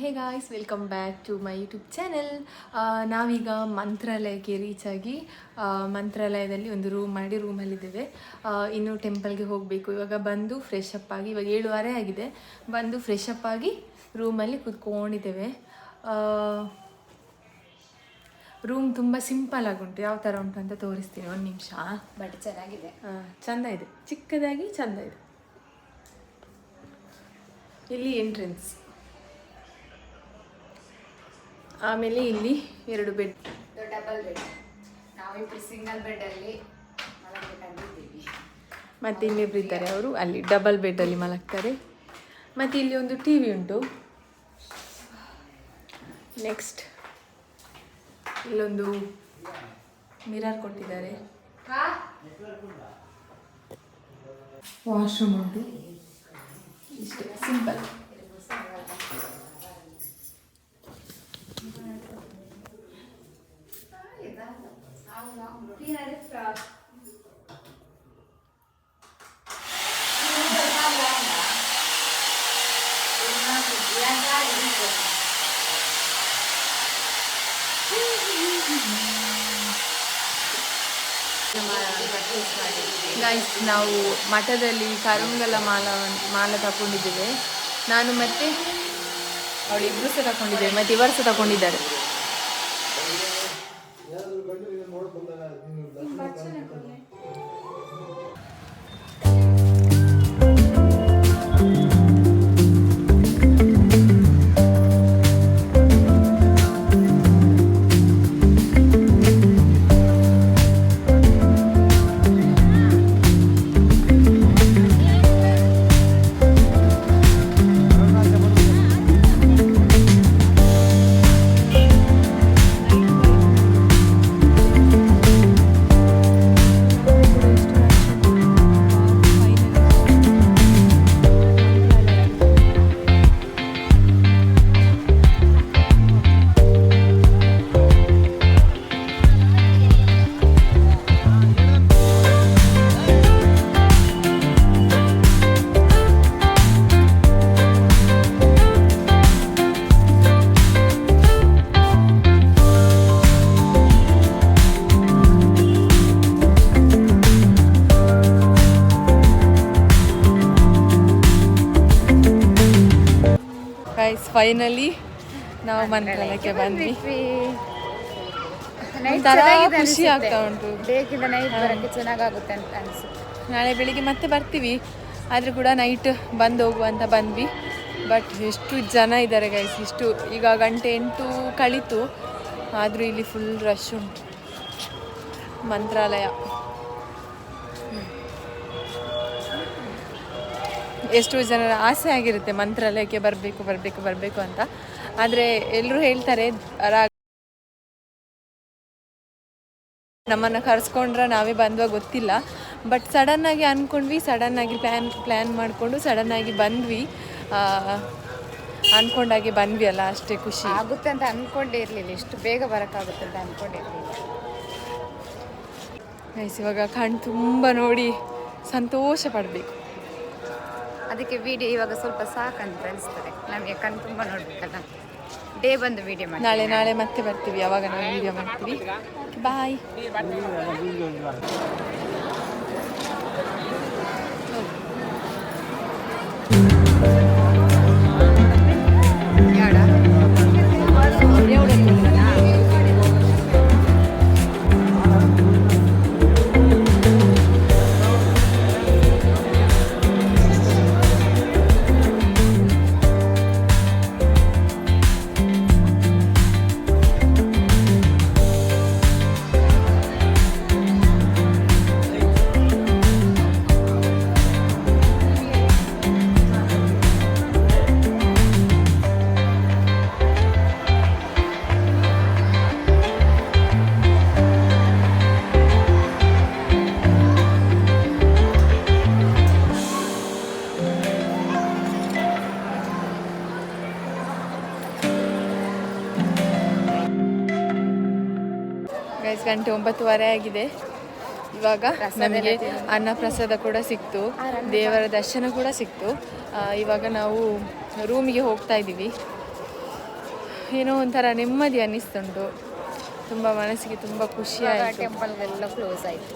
Hey guys welcome back to my YouTube channel ನಾವೀಗ ಮಂತ್ರಾಲಯಕ್ಕೆ reach ಆಗಿ ಮಂತ್ರಾಲಯದಲ್ಲಿ ಒಂದು ರೂಮ್ ಮಾಡಿ ರೂಮಲ್ಲಿದ್ದೇವೆ ಇನ್ನೂ ಟೆಂಪಲ್ಗೆ ಹೋಗಬೇಕು. ಇವಾಗ ಬಂದು ಫ್ರೆಶ್ ಅಪ್ ಆಗಿ ಇವಾಗ ಏಳುವರೆ ಆಗಿದೆ. ಬಂದು ಫ್ರೆಶ್ ಅಪ್ ಆಗಿ ರೂಮಲ್ಲಿ ಕೂತ್ಕೊಂಡಿದ್ದೇವೆ. ರೂಮ್ ತುಂಬ ಸಿಂಪಲ್ ಉಂಟು ಯಾವ ಥರ ಉಂಟು ಅಂತ ತೋರಿಸ್ತೀನಿ ಒಂದು ನಿಮಿಷ. ಬಟ್ ಚೆನ್ನಾಗಿದೆ. ಚಂದ ಇದೆ. ಚಿಕ್ಕದಾಗಿ ಚಂದ ಇದೆ. ಇಲ್ಲಿ ಎಂಟ್ರೆನ್ಸ್ ಆಮೇಲೆ ಇಲ್ಲಿ ಎರಡು ಬೆಡ್ ಡಬಲ್ ಬೆಡ್ ನಾವಿಬ್ರು ಸಿಂಗಲ್ ಬೆಡ್ ಅಲ್ಲಿ ಮಲಗಬೇಕಂತಿದ್ದೀವಿ ಮತ್ತು ಇನ್ನಿಬ್ರು ಇದ್ದಾರೆ ಅವರು ಅಲ್ಲಿ ಡಬಲ್ ಬೆಡ್ಡಲ್ಲಿ ಮಲಗ್ತಾರೆ. ಮತ್ತು ಇಲ್ಲಿ ಒಂದು ಟಿ ವಿ ಉಂಟು. ನೆಕ್ಸ್ಟ್ ಇಲ್ಲೊಂದು ಮಿರರ್ ಕೊಟ್ಟಿದ್ದಾರೆ. ವಾಶ್ರೂಮ್ ಉಂಟು. ಇಷ್ಟೇ ಸಿಂಪಲ್ ಗೈಸ್ ನಾವು ಮಠದಲ್ಲಿ ಕರುಂಗಲ ಮಾಲ ಮಾಲ ತಗೊಂಡಿದ್ದೇವೆ ನಾನು ಮತ್ತೆ ಅವಳು ಇಬ್ರು ಸಹ ತಗೊಂಡಿದ್ದೇವೆ ಮತ್ತೆ ಇವರು ಸಹ ತಗೊಂಡಿದ್ದಾರೆ ಫೈನಲಿ ನಾವು ಮಂತ್ರಾಲಯಕ್ಕೆ ಬಂದ್ವಿ. ಒಂಥರ ಖುಷಿ ಆಗ್ತಾ ಉಂಟು. ಬೇಕಿಂದ ನೈಟ್ ಬರಕ್ಕೆ ಅಂತ ಅನಿಸುತ್ತೆ. ನಾಳೆ ಬೆಳಿಗ್ಗೆ ಮತ್ತೆ ಬರ್ತೀವಿ. ಆದರೂ ಕೂಡ ನೈಟ್ ಬಂದು ಹೋಗುವ ಅಂತ ಬಂದ್ವಿ. ಬಟ್ ಎಷ್ಟು ಜನ ಇದ್ದಾರೆ ಗೈಸ್ ಇಷ್ಟು ಈಗ ಗಂಟೆ ಎಂಟು ಕಳೀತು. ಆದರೂ ಇಲ್ಲಿ ಫುಲ್ ರಶ್ ಉಂಟು. ಮಂತ್ರಾಲಯ. ಎಷ್ಟು ಜನರ ಆಸೆ ಆಗಿರುತ್ತೆ ಮಂತ್ರಾಲಯಕ್ಕೆ ಬರಬೇಕು ಬರಬೇಕು ಬರಬೇಕು ಅಂತ. ಆದರೆ ಎಲ್ಲರೂ ಹೇಳ್ತಾರೆ ರಾ ನಮ್ಮನ್ನು ಕರೆಸ್ಕೊಂಡ್ರೆ ನಾವೇ ಬಂದ್ವಾ ಗೊತ್ತಿಲ್ಲ. ಬಟ್ ಸಡನ್ನಾಗಿ ಅಂದ್ಕೊಂಡ್ವಿ ಸಡನ್ನಾಗಿ ಪ್ಲ್ಯಾನ್ ಪ್ಲ್ಯಾನ್ ಮಾಡಿಕೊಂಡು ಸಡನ್ನಾಗಿ ಬಂದ್ವಿ. ಅಂದ್ಕೊಂಡಾಗೆ ಬಂದ್ವಿ ಅಲ್ಲ ಅಷ್ಟೇ ಖುಷಿ. ಆಗುತ್ತೆ ಅಂತ ಅಂದ್ಕೊಂಡೇ ಇರಲಿಲ್ಲ ಎಷ್ಟು ಬೇಗ ಬರೋಕ್ಕಾಗುತ್ತೆ ಅಂತ ಅಂದ್ಕೊಂಡಿರಲಿಲ್ಲ ಇವಾಗ ಕಣ್ ತುಂಬ ನೋಡಿ ಸಂತೋಷ ಪಡಬೇಕು. ಅದಕ್ಕೆ ವಿಡಿಯೋ ಇವಾಗ ಸ್ವಲ್ಪ ಸಾಕಂತ ಅನಿಸ್ತದೆ. ನಮಗೆ ಕಣ್ ತುಂಬ ನೋಡ್ಬೇಕಲ್ಲ? ಡೇ ಬಂದು ವಿಡಿಯೋ ಮಾಡಿ ನಾಳೆ ನಾಳೆ ಮತ್ತೆ ಬರ್ತೀವಿ. ಅವಾಗ ನಾವು ವಿಡಿಯೋ ಮಾಡ್ತೀವಿ? ಬಾಯ್ ಗೈಸ್ ಗಂಟೆ ಒಂಬತ್ತುವರೆ ಆಗಿದೆ. ಇವಾಗ ನಮಗೆ ಅನ್ನ ಪ್ರಸಾದ ಕೂಡ ಸಿಕ್ತು. ದೇವರ ದರ್ಶನ ಕೂಡ ಸಿಕ್ತು. ಇವಾಗ ನಾವು ರೂಮಿಗೆ ಹೋಗ್ತಾ ಇದ್ದೀವಿ. ಏನೋ ಒಂಥರ ನೆಮ್ಮದಿ ಅನ್ನಿಸ್ತುಂಟು ತುಂಬ ಮನಸ್ಸಿಗೆ ತುಂಬ ಖುಷಿ ಆಯಿತು. ಟೆಂಪಲ್ಗೆಲ್ಲ ಕ್ಲೋಸ್ ಆಯಿತು.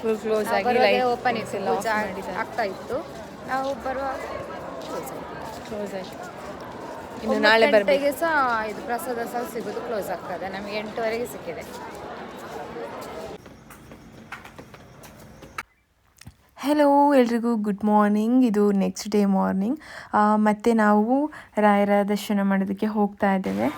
ಫುಲ್ ಕ್ಲೋಸ್ ಆಗಿ ಲೈಟ್ ಓಪನ್ ಎಲ್ಲ ಆಗ್ತಾ ಇತ್ತು. ನಾವು ಬರುವಾಗ ಕ್ಲೋಸ್ ಆಯ್ತು. ಕ್ಲೋಸ್ ಆಯಿತು. ಇನ್ನು ನಾಳೆ ಬರಬೇಕು. ಸಹ ಇದು ಪ್ರಸಾದ ಸಹ ಸಿಗೋದು ಕ್ಲೋಸ್ ಆಗ್ತದೆ. ನಮಗೆ ಎಂಟುವರೆಗೆ ಸಿಕ್ಕಿದೆ. ಹೆಲೋ ಎಲ್ರಿಗೂ ಗುಡ್ ಮಾರ್ನಿಂಗ್ ಇದು ನೆಕ್ಸ್ಟ್ ಡೇ ಮಾರ್ನಿಂಗ್ ಮತ್ತೆ ನಾವು ರಾಯರ ದರ್ಶನ ಮಾಡೋದಕ್ಕೆ ಹೋಗ್ತಾ ಇದ್ದೇವೆ.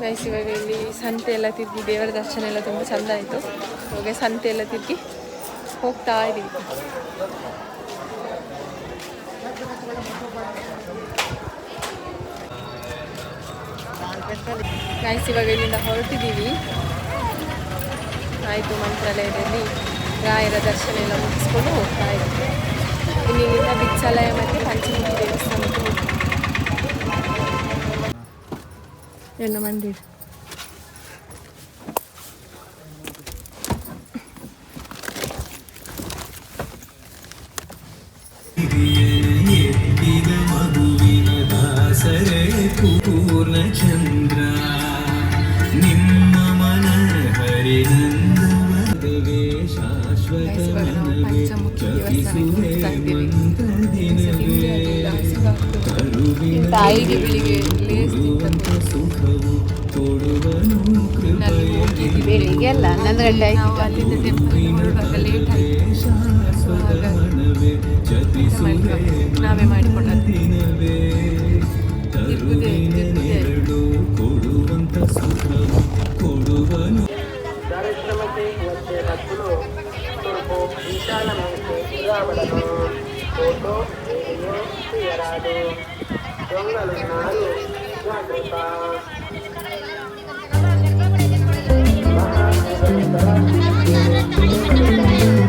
ಗೈಸ್ ಇವಾಗ ಇಲ್ಲಿ ಸಂತೆ ಎಲ್ಲ ತಿರುಗಿ ದೇವರ ದರ್ಶನ ಎಲ್ಲ ತುಂಬ ಚೆಂದ ಆಯಿತು. ಇವಾಗ ಸಂತೆ ಎಲ್ಲ ತಿರುಗಿ ಹೋಗ್ತಾ ಇದ್ದೀವಿ ಗೈಸ್ ಇವಾಗ ಇಲ್ಲಿಂದ ಹೊರಟಿದ್ದೀವಿ ಆಯಿತು, ಮಂತ್ರಾಲಯದಲ್ಲಿ ರಾಯರ ದರ್ಶನ ಎಲ್ಲ ಮುಗಿಸ್ಕೊಂಡು ಹೋಗ್ತಾ ಇದ್ದೀವಿ ಇಲ್ಲಿ ಬಿಚ್ಚಾಲಯ ಮತ್ತು ಪಂಚಮುಖಿ ದೇವಸ್ಥಾನಕ್ಕೆ ಹೋಗ್ತೀವಿ. ಎಲ್ಲ ಮಂದಿರ ಎತ್ತಿನ ಮಗುವಿನ ದಾಸರೇ ಪೂರ್ಣಚಂದ್ರ ನಿಮ್ಮ ಮನ ಹರಿನಂದವದವೇ ಶಾಶ್ವತ ಮನವೇ ಜಪಿಸುವೆ ಮಂತ್ರದಿನವೇ ಕರುವಿನ ನನ್ನ ಅಲ್ಲಿಂದ ನಾವೇ ಮಾಡಿಕೊಂಡದ್ದು. ತಿರುಗುದೇ ತಿರುಗುದೇ ಕೊಡುವಂತ ಸುಖ ಕೊಡುವನು. ಫೋಟೋ ಜಾಗೃತ. Tara, tara, tara.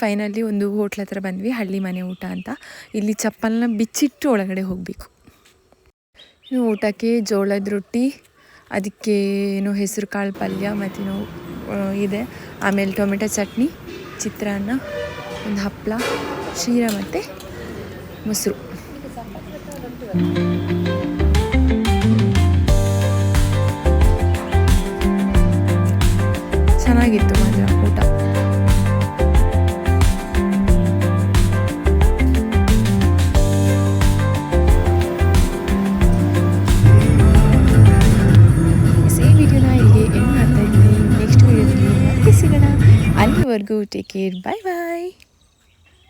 ಫೈನಲಿ ಒಂದು ಹೋಟ್ಲ್ ಹತ್ರ ಬಂದ್ವಿ, ಹಳ್ಳಿ ಮನೆ ಊಟ ಅಂತ. ಇಲ್ಲಿ ಚಪ್ಪಲ್ನ ಬಿಚ್ಚಿಟ್ಟು ಒಳಗಡೆ ಹೋಗಬೇಕು. ಊಟಕ್ಕೆ ಜೋಳದ ರೊಟ್ಟಿ, ಅದಕ್ಕೆ ಏನು ಹೆಸರು ಕಾಳು ಪಲ್ಯ ಮತ್ತೇನು ಇದೆ. ಆಮೇಲೆ ಟೊಮೆಟೊ ಚಟ್ನಿ, ಚಿತ್ರಾನ್ನ, ಒಂದು ಹಪ್ಪಳ ಶೀರ ಮತ್ತು ಮೊಸರು. Take care. Bye bye.